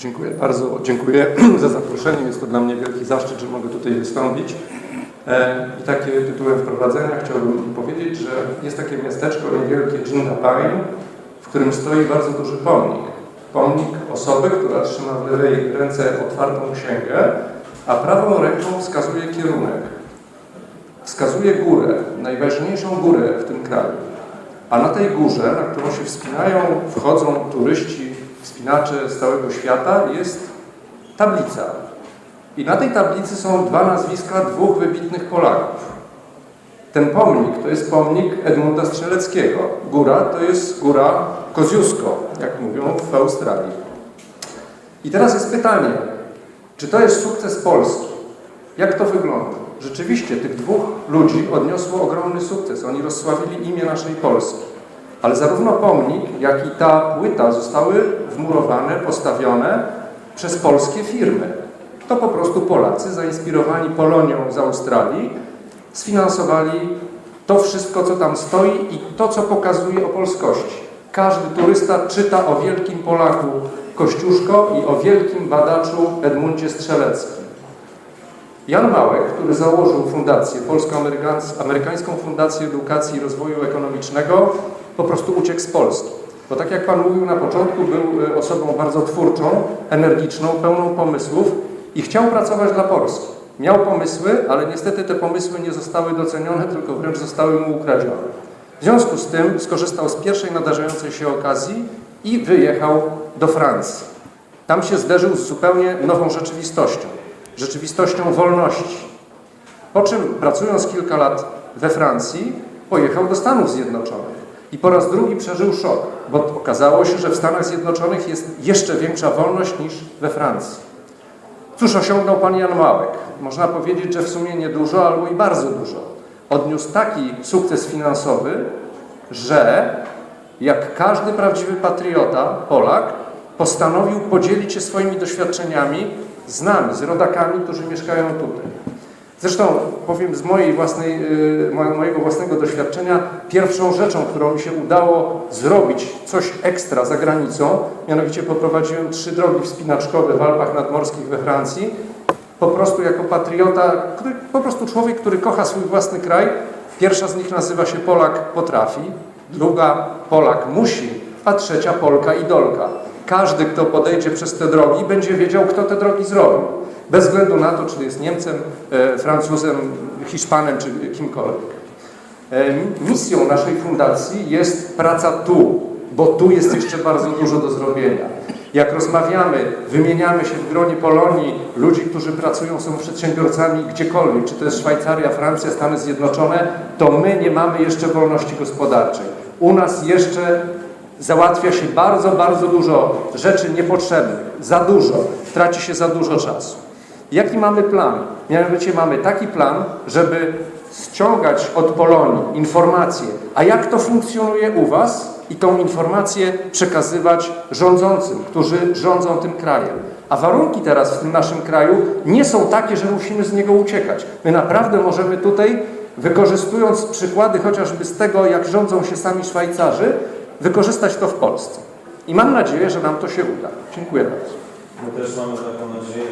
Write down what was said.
Dziękuję bardzo. Dziękuję za zaproszenie. Jest to dla mnie wielki zaszczyt, że mogę tutaj wystąpić. E, I takie tytułem wprowadzenia chciałbym powiedzieć, że jest takie miasteczko niewielkie Jindabyne, w którym stoi bardzo duży pomnik. Pomnik osoby, która trzyma w lewej ręce otwartą księgę, a prawą ręką wskazuje kierunek. Wskazuje górę, najważniejszą górę w tym kraju. A na tej górze, na którą się wspinają, wchodzą turyści, wspinacze z całego świata, jest tablica. I na tej tablicy są dwa nazwiska dwóch wybitnych Polaków. Ten pomnik to jest pomnik Edmunda Strzeleckiego. Góra to jest góra Koziusko, jak mówią w Australii. I teraz jest pytanie, czy to jest sukces Polski? Jak to wygląda? Rzeczywiście tych dwóch ludzi odniosło ogromny sukces. Oni rozsławili imię naszej Polski. Ale zarówno pomnik, jak i ta płyta zostały wmurowane, postawione przez polskie firmy. To po prostu Polacy, zainspirowani Polonią z Australii, sfinansowali to wszystko, co tam stoi i to, co pokazuje o polskości. Każdy turysta czyta o wielkim Polaku Kościuszko i o wielkim badaczu Edmundzie Strzeleckim. Jan Małek, który założył fundację, polsko-amerykańską Fundację Edukacji i Rozwoju Ekonomicznego, po prostu uciekł z Polski. Bo tak jak Pan mówił na początku, był e, osobą bardzo twórczą, energiczną, pełną pomysłów i chciał pracować dla Polski. Miał pomysły, ale niestety te pomysły nie zostały docenione, tylko wręcz zostały mu ukradzione. W związku z tym skorzystał z pierwszej nadarzającej się okazji i wyjechał do Francji. Tam się zderzył z zupełnie nową rzeczywistością rzeczywistością wolności. Po czym, pracując kilka lat we Francji, pojechał do Stanów Zjednoczonych i po raz drugi przeżył szok, bo okazało się, że w Stanach Zjednoczonych jest jeszcze większa wolność niż we Francji. Cóż osiągnął pan Jan Małek? Można powiedzieć, że w sumie niedużo albo i bardzo dużo. Odniósł taki sukces finansowy, że jak każdy prawdziwy patriota, Polak, postanowił podzielić się swoimi doświadczeniami z nami, z rodakami, którzy mieszkają tutaj. Zresztą powiem z mojej własnej, yy, mojego własnego doświadczenia, pierwszą rzeczą, którą mi się udało zrobić coś ekstra za granicą, mianowicie poprowadziłem trzy drogi wspinaczkowe w Alpach Nadmorskich we Francji, po prostu jako patriota, który, po prostu człowiek, który kocha swój własny kraj. Pierwsza z nich nazywa się Polak potrafi, druga Polak musi, a trzecia Polka idolka. Każdy, kto podejdzie przez te drogi, będzie wiedział, kto te drogi zrobił. Bez względu na to, czy jest Niemcem, e, Francuzem, Hiszpanem, czy kimkolwiek. E, misją naszej fundacji jest praca tu, bo tu jest jeszcze bardzo dużo do zrobienia. Jak rozmawiamy, wymieniamy się w gronie Polonii, ludzi, którzy pracują, są przedsiębiorcami gdziekolwiek, czy to jest Szwajcaria, Francja, Stany Zjednoczone, to my nie mamy jeszcze wolności gospodarczej. U nas jeszcze załatwia się bardzo, bardzo dużo rzeczy niepotrzebnych, za dużo, traci się za dużo czasu. Jaki mamy plan? Mianowicie mamy taki plan, żeby ściągać od Polonii informacje, a jak to funkcjonuje u Was i tą informację przekazywać rządzącym, którzy rządzą tym krajem. A warunki teraz w tym naszym kraju nie są takie, że musimy z niego uciekać. My naprawdę możemy tutaj, wykorzystując przykłady chociażby z tego, jak rządzą się sami Szwajcarzy, wykorzystać to w Polsce. I mam nadzieję, że nam to się uda. Dziękuję bardzo. My też mamy taką nadzieję.